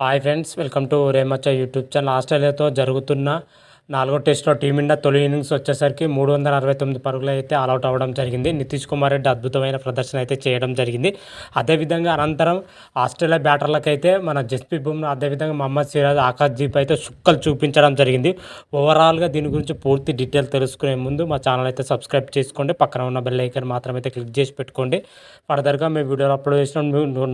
Hi friends welcome to రేమచ్చ YouTube channel ఆస్ట్రేలియాతో జరుగుతున్న నాలుగో టెస్ట్లో టీమిండియా తొలి ఇన్నింగ్స్ వచ్చేసరికి మూడు వందల అరవై తొమ్మిది పరుగులు అయితే ఆల్అౌట్ అవ్వడం జరిగింది. నితీష్ కుమార్ రెడ్డి అద్భుతమైన ప్రదర్శన అయితే చేయడం జరిగింది. అదేవిధంగా అనంతరం ఆస్ట్రేలియా బ్యాటర్లకైతే మన జస్ప్రీత్ బుమ్రా అదేవిధంగా మహమ్మద్ సిరాజ్ ఆకాష్ దీప్ అయితే చుక్కలు చూపించడం జరిగింది. ఓవరాల్గా దీని గురించి పూర్తి డీటెయిల్ తెలుసుకునే ముందు మా ఛానల్ అయితే సబ్స్క్రైబ్ చేసుకోండి. పక్కన ఉన్న బెల్ ఐకన్ మాత్రం అయితే క్లిక్ చేసి పెట్టుకోండి. ఫర్దర్గా మేము వీడియోలు అప్లోడ్ చేసిన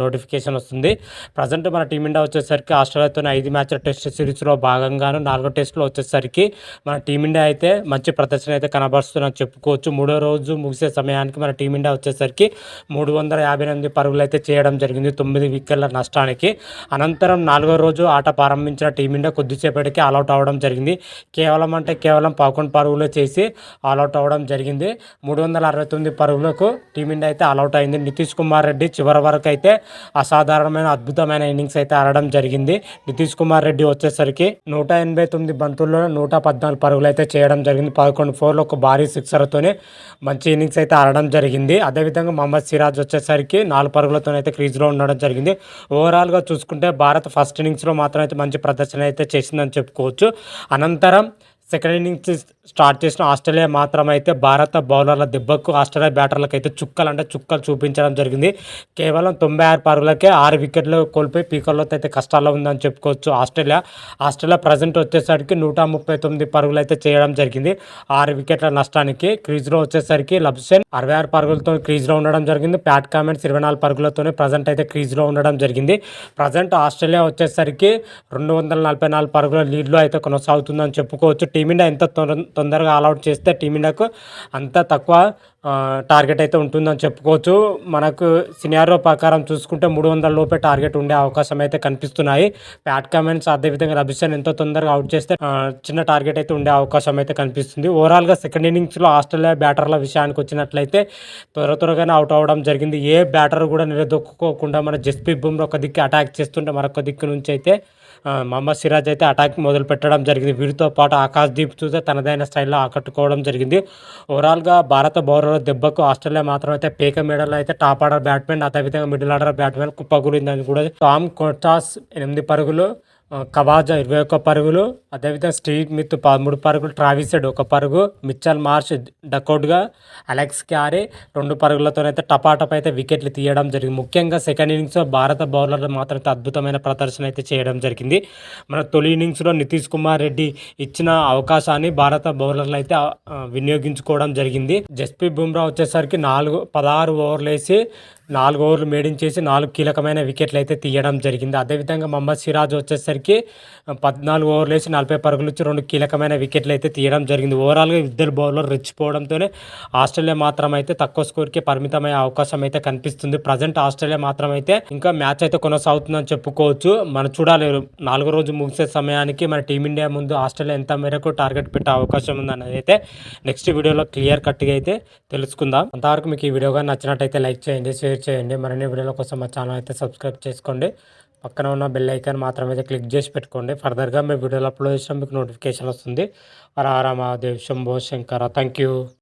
నోటిఫికేషన్ వస్తుంది. ప్రజెంట్ మన టీమిండియా వచ్చేసరికి ఆస్ట్రేలియాతో ఐదు మ్యాచ్ల టెస్ట్ సిరీస్లో భాగంగాను నాలుగో టెస్ట్లో వచ్చేసరికి మన టీమిండియా అయితే మంచి ప్రదర్శన అయితే కనబరుస్తుందని చెప్పుకోవచ్చు. మూడో రోజు ముగిసే సమయానికి మన టీమిండియా వచ్చేసరికి మూడు వందల యాభై ఎనిమిది పరుగులు అయితే చేయడం జరిగింది. తొమ్మిది వికెట్ల నష్టానికి. అనంతరం నాలుగో రోజు ఆట ప్రారంభించిన టీమిండియా కొద్దిసేపటికి ఆల్అౌట్ అవ్వడం జరిగింది. కేవలం అంటే కేవలం పదకొండు పరుగులు చేసి ఆల్అౌట్ అవ్వడం జరిగింది. మూడు వందల అరవై తొమ్మిది పరుగులకు టీమిండియా అయితే ఆల్అౌట్ అయింది. నితీష్ కుమార్ రెడ్డి చివరి వరకు అయితే అసాధారణమైన అద్భుతమైన ఇన్నింగ్స్ అయితే ఆడడం జరిగింది. నితీష్ కుమార్ రెడ్డి వచ్చేసరికి నూట ఎనభై తొమ్మిది బంతుల్లో నూట పద్నాలుగు పరుగులు అయితే చేయడం జరిగింది. పదకొండు ఫోర్లు ఒక భారీ సిక్సర్తోనే మంచి ఇన్నింగ్స్ అయితే ఆడడం జరిగింది. అదేవిధంగా మహమ్మద్ సిరాజ్ వచ్చేసరికి నాలుగు పరుగులతో అయితే క్రీజ్లో ఉండడం జరిగింది. ఓవరాల్గా చూసుకుంటే భారత్ ఫస్ట్ ఇన్నింగ్స్లో మాత్రం అయితే మంచి ప్రదర్శన అయితే చేసిందని చెప్పుకోవచ్చు. అనంతరం సెకండ్ ఇన్నింగ్స్ స్టార్ట్ చేసిన ఆస్ట్రేలియా మాత్రం అయితే భారత బౌలర్ల దెబ్బకు ఆస్ట్రేలియా బ్యాటర్లకు అయితే చుక్కలు అంటే చుక్కలు చూపించడం జరిగింది. కేవలం తొంభై ఆరు పరుగులకే ఆరు వికెట్లు కోల్పోయి పీకర్లో అయితే కష్టాల్లో ఉందని చెప్పుకోవచ్చు ఆస్ట్రేలియా. ఆస్ట్రేలియా ప్రజెంట్ వచ్చేసరికి నూట ముప్పై తొమ్మిది పరుగులు అయితే చేయడం జరిగింది. ఆరు వికెట్ల నష్టానికి క్రీజ్లో వచ్చేసరికి లబ్సెన్ అరవై ఆరు పరుగులతో క్రీజ్లో ఉండడం జరిగింది. ప్యాట్ కామెంట్స్ ఇరవై నాలుగు పరుగులతోనే ప్రజెంట్ అయితే క్రీజ్లో ఉండడం జరిగింది. ప్రజెంట్ ఆస్ట్రేలియా వచ్చేసరికి రెండు వందల నలభై నాలుగు పరుగుల లీడ్లో అయితే కొనసాగుతుందని చెప్పుకోవచ్చు. టీమిండియా ఎంత తొందరగా ఆల్అౌట్ చేస్తే టీమిండియాకు అంత తక్కువ టార్గెట్ అయితే ఉంటుందని చెప్పుకోవచ్చు. మనకు సినారో ప్రకారం చూసుకుంటే మూడు వందల లోపే టార్గెట్ ఉండే అవకాశం అయితే కనిపిస్తున్నాయి. ప్యాట్ కమెంట్స్ అదేవిధంగా రబిషన్ ఎంతో తొందరగా అవుట్ చేస్తే చిన్న టార్గెట్ అయితే ఉండే అవకాశం అయితే కనిపిస్తుంది. ఓవరాల్గా సెకండ్ ఇన్నింగ్స్లో ఆస్ట్రేలియా బ్యాటర్ల విషయానికి వచ్చినట్లయితే త్వర త్వరగానే అవుట్ అవ్వడం జరిగింది. ఏ బ్యాటర్ కూడా నిలదొక్కుకోకుండా మన జస్ప్రీత్ బుమ్రా ఒక దిక్కు అటాక్ చేస్తుంటే మరొక దిక్కు నుంచి అయితే మహమ్మద్ సిరాజ్ అయితే అటాక్ మొదలు పెట్టడం జరిగింది. వీరితో పాటు ఆకాశ్ దీప్ చూస్తే తనదైన స్టైల్లో ఆకట్టుకోవడం జరిగింది. ఓవరాల్గా భారత బౌలర్ దెబ్బకు ఆస్ట్రేలియా మాత్రం అయితే పేక మెడల్ అయితే టాప్ ఆర్డర్ బ్యాట్స్మెన్ అదేవిధంగా మిడిల్ ఆర్డర్ బ్యాట్స్మెన్ కుప్పకూలిందని కూడా టామ్ కోటాస్ ఎనిమిది పరుగులు కవాజా ఇరవై ఒక్క పరుగులు అదేవిధంగా స్టీవ్ మిత్ పదమూడు పరుగులు ట్రావిసెడ్ ఒక పరుగు మిచ్చల్ మార్ష్ డకౌట్గా అలెక్స్ క్యారీ రెండు పరుగులతోనైతే టపాటప్ అయితే వికెట్లు తీయడం జరిగింది. ముఖ్యంగా సెకండ్ ఇన్నింగ్స్లో భారత బౌలర్లు మాత్రం అద్భుతమైన ప్రదర్శన అయితే చేయడం జరిగింది. మన తొలి ఇన్నింగ్స్లో నితీష్ కుమార్ రెడ్డి ఇచ్చిన అవకాశాన్ని భారత బౌలర్లు అయితే వినియోగించుకోవడం జరిగింది. జస్ప్రీత్ బుమ్రా వచ్చేసరికి నాలుగు పదహారు ఓవర్లు వేసి నాలుగు ఓవర్లు మేడింగ్ చేసి నాలుగు కీలకమైన వికెట్లు అయితే తీయడం జరిగింది. అదేవిధంగా మహమ్మద్ సిరాజ్ వచ్చేసరికి పద్నాలుగు ఓవర్లు వేసి నలభై పరుగులు ఇచ్చి రెండు కీలకమైన వికెట్లు అయితే తీయడం జరిగింది. ఓవరాల్గా ఇద్దరు బౌలర్ రెచ్చిపోవడంతోనే ఆస్ట్రేలియా మాత్రం అయితే తక్కువ స్కోర్కి పరిమితమయ్యే అవకాశం అయితే కనిపిస్తుంది. ప్రజెంట్ ఆస్ట్రేలియా మాత్రం అయితే ఇంకా మ్యాచ్ అయితే కొనసాగుతుందని చెప్పుకోవచ్చు. మనం చూడాలి నాలుగో రోజు ముగిసే సమయానికి మన టీమిండియా ముందు ఆస్ట్రేలియా ఎంత మేరకు టార్గెట్ పెట్టే అవకాశం ఉందనేది అయితే నెక్స్ట్ వీడియోలో క్లియర్ కట్గా అయితే తెలుసుకుందాం. అంతవరకు మీకు ఈ వీడియో కానీ నచ్చినట్టయితే లైక్ చేయండి షేర్ షేర్ చేయండి. మరిన్ని వీడియోల కోసం మా ఛానల్ అయితే సబ్స్క్రైబ్ చేసుకోండి. పక్కన ఉన్న బెల్ ఐకాన్ మాత్రం అయితే క్లిక్ చేసి పెట్టుకోండి. ఫర్దర్గా మేము వీడియోలు అప్లోడ్ చేసినా మీకు నోటిఫికేషన్ వస్తుంది. హర హర శంభో శంకర. Thank you